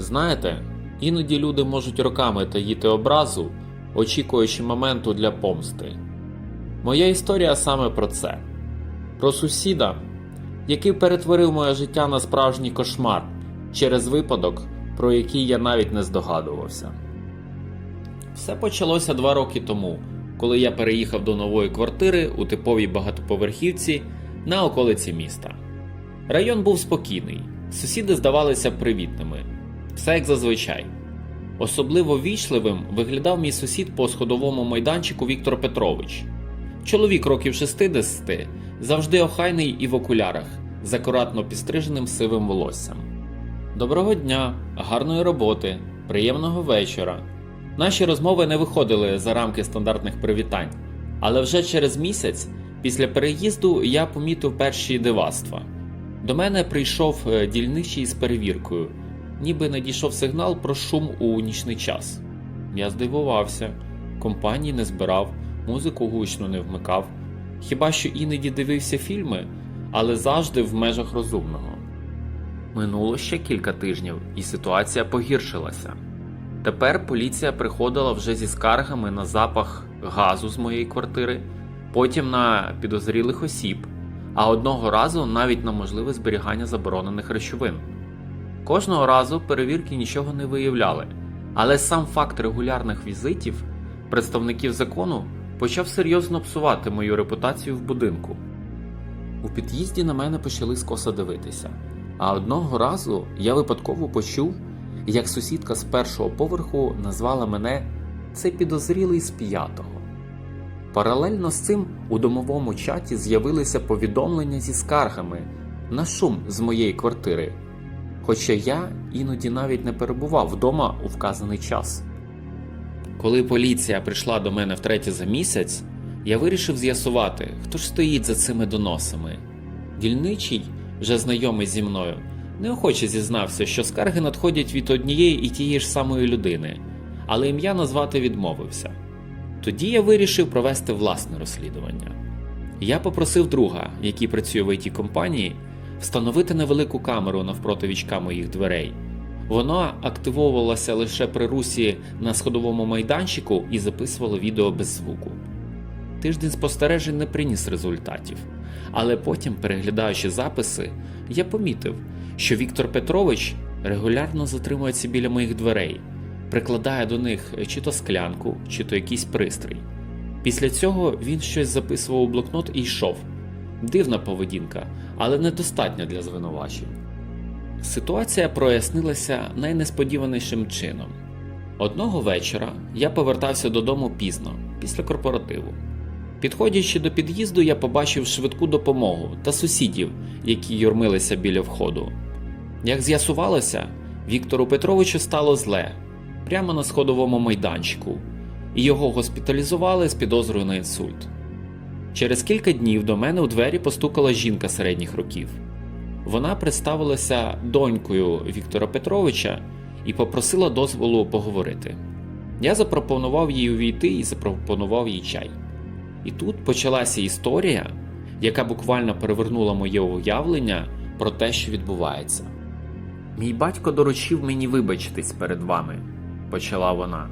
Знаєте, іноді люди можуть роками таїти образу, очікуючи моменту для помсти. Моя історія саме про це: про сусіда, який перетворив моє життя на справжній кошмар через випадок, про який я навіть не здогадувався. Все почалося два роки тому, коли я переїхав до нової квартири у типовій багатоповерхівці на околиці міста. Район був спокійний, сусіди здавалися привітними, все як зазвичай. Особливо вічливим виглядав мій сусід по сходовому майданчику Віктор Петрович. Чоловік років 60, завжди охайний і в окулярах, з акуратно підстриженим сивим волоссям. Доброго дня, гарної роботи, приємного вечора. Наші розмови не виходили за рамки стандартних привітань, але вже через місяць після переїзду я помітив перші дивацтва. До мене прийшов е, дільничий з перевіркою, ніби надійшов сигнал про шум у нічний час. Я здивувався, компанії не збирав, музику гучно не вмикав, хіба що іноді дивився фільми, але завжди в межах розумного. Минуло ще кілька тижнів, і ситуація погіршилася. Тепер поліція приходила вже зі скаргами на запах газу з моєї квартири, потім на підозрілих осіб, а одного разу навіть на можливе зберігання заборонених речовин. Кожного разу перевірки нічого не виявляли, але сам факт регулярних візитів представників закону почав серйозно псувати мою репутацію в будинку. У під'їзді на мене почали скоса дивитися, а одного разу я випадково почув, як сусідка з першого поверху назвала мене це підозрілий з п'ятого. Паралельно з цим у домовому чаті з'явилися повідомлення зі скаргами на шум з моєї квартири, хоча я іноді навіть не перебував вдома у вказаний час. Коли поліція прийшла до мене втретє за місяць, я вирішив з'ясувати, хто ж стоїть за цими доносами. Дільничий, вже знайомий зі мною, неохоче зізнався, що скарги надходять від однієї і тієї ж самої людини, але ім'я назвати відмовився. Тоді я вирішив провести власне розслідування. Я попросив друга, який працює в it компанії, встановити невелику камеру навпроти вічка моїх дверей. Вона активовувалася лише при русі на сходовому майданчику і записувала відео без звуку. Тиждень спостережень не приніс результатів, але потім, переглядаючи записи, я помітив, що Віктор Петрович регулярно затримується біля моїх дверей, прикладає до них чи то склянку, чи то якийсь пристрій. Після цього він щось записував у блокнот і йшов. Дивна поведінка, але недостатня для звинувачень. Ситуація прояснилася найнесподіванішим чином. Одного вечора я повертався додому пізно, після корпоративу. Підходячи до під'їзду, я побачив швидку допомогу та сусідів, які юрмилися біля входу. Як з'ясувалося, Віктору Петровичу стало зле прямо на сходовому майданчику, і його госпіталізували з підозрою на інсульт. Через кілька днів до мене у двері постукала жінка середніх років. Вона представилася донькою Віктора Петровича і попросила дозволу поговорити. Я запропонував їй увійти і запропонував їй чай. І тут почалася історія, яка буквально перевернула моє уявлення про те, що відбувається. Мій батько доручив мені вибачитись перед вами, почала вона.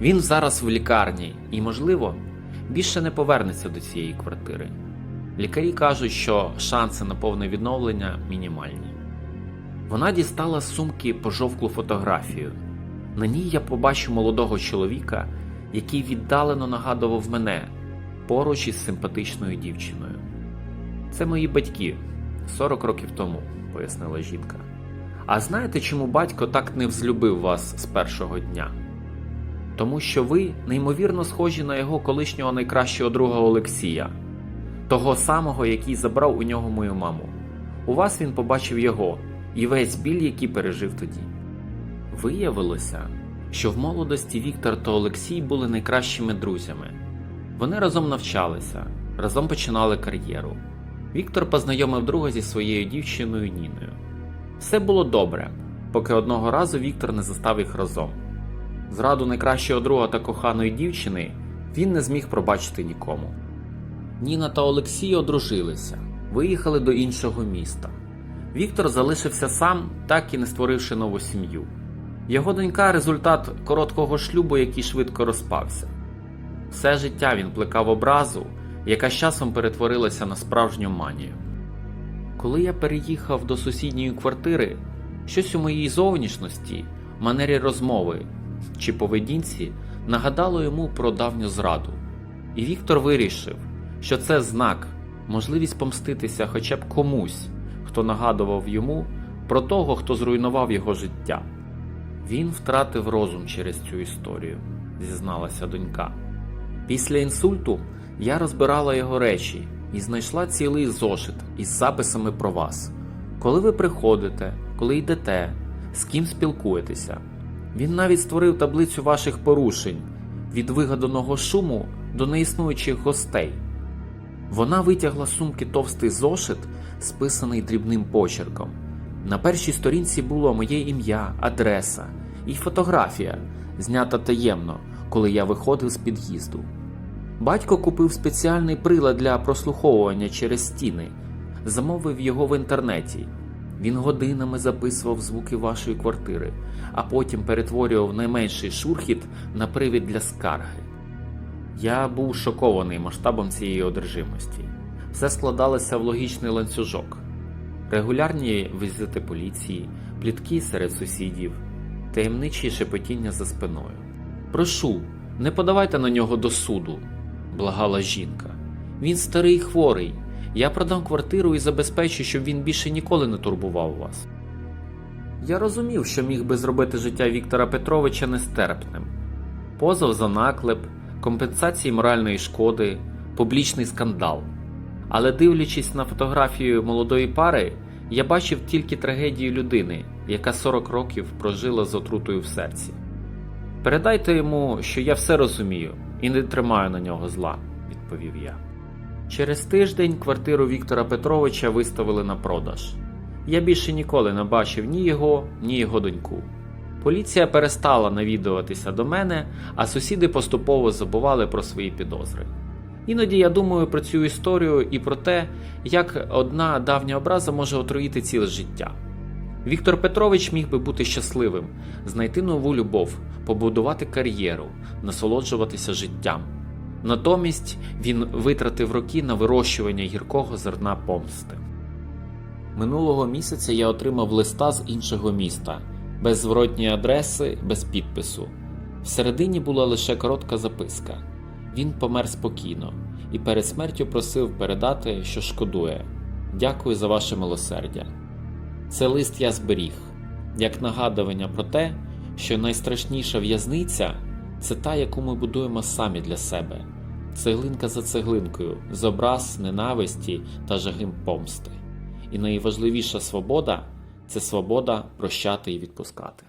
Він зараз в лікарні і, можливо, більше не повернеться до цієї квартири. Лікарі кажуть, що шанси на повне відновлення мінімальні. Вона дістала з сумки пожовклу фотографію. На ній я побачив молодого чоловіка, який віддалено нагадував мене поруч із симпатичною дівчиною. Це мої батьки 40 років тому, пояснила жінка. А знаєте, чому батько так не взлюбив вас з першого дня? Тому що ви неймовірно схожі на його колишнього найкращого друга Олексія, того самого, який забрав у нього мою маму. У вас він побачив його і весь біль, який пережив тоді. Виявилося, що в молодості Віктор та Олексій були найкращими друзями. Вони разом навчалися, разом починали кар'єру. Віктор познайомив друга зі своєю дівчиною Ніною. Все було добре, поки одного разу Віктор не застав їх разом. Зраду найкращого друга та коханої дівчини він не зміг пробачити нікому. Ніна та Олексій одружилися, виїхали до іншого міста. Віктор залишився сам, так і не створивши нову сім'ю. Його донька результат короткого шлюбу, який швидко розпався. Все життя він плекав образу, яка з часом перетворилася на справжню манію. Коли я переїхав до сусідньої квартири, щось у моїй зовнішності, манері розмови чи поведінці нагадало йому про давню зраду. І Віктор вирішив, що це знак, можливість помститися хоча б комусь, хто нагадував йому про того, хто зруйнував його життя. Він втратив розум через цю історію, зізналася донька. Після інсульту я розбирала його речі і знайшла цілий зошит із записами про вас. Коли ви приходите, коли йдете, з ким спілкуєтеся. Він навіть створив таблицю ваших порушень від вигаданого шуму до неіснуючих гостей. Вона витягла з сумки товстий зошит, списаний дрібним почерком. На першій сторінці було моє ім'я, адреса і фотографія, знята таємно, коли я виходив з під'їзду. Батько купив спеціальний прилад для прослуховування через стіни, замовив його в інтернеті. Він годинами записував звуки вашої квартири, а потім перетворював найменший шурхіт на привід для скарги. Я був шокований масштабом цієї одержимості. Все складалося в логічний ланцюжок. Регулярні візити поліції, плітки серед сусідів, таємничі шепотіння за спиною. Прошу, не подавайте на нього до суду, благала жінка. Він старий хворий. Я продам квартиру і забезпечу, щоб він більше ніколи не турбував вас. Я розумів, що міг би зробити життя Віктора Петровича нестерпним. Позов за наклеп, компенсації моральної шкоди, публічний скандал. Але дивлячись на фотографію молодої пари, я бачив тільки трагедію людини, яка 40 років прожила з отрутою в серці. Передайте йому, що я все розумію і не тримаю на нього зла, відповів я. Через тиждень квартиру Віктора Петровича виставили на продаж. Я більше ніколи не бачив ні його, ні його доньку. Поліція перестала навідуватися до мене, а сусіди поступово забували про свої підозри. Іноді я думаю про цю історію і про те, як одна давня образа може отруїти ціле життя. Віктор Петрович міг би бути щасливим, знайти нову любов, побудувати кар'єру, насолоджуватися життям. Натомість він витратив роки на вирощування гіркого зерна помсти. Минулого місяця я отримав листа з іншого міста, без зворотньої адреси, без підпису. Всередині була лише коротка записка. Він помер спокійно і перед смертю просив передати, що шкодує. Дякую за ваше милосердя. Це лист я зберіг, як нагадування про те, що найстрашніша в'язниця це та, яку ми будуємо самі для себе, цеглинка за цеглинкою, з образ ненависті та жагим помсти. І найважливіша свобода це свобода прощати і відпускати.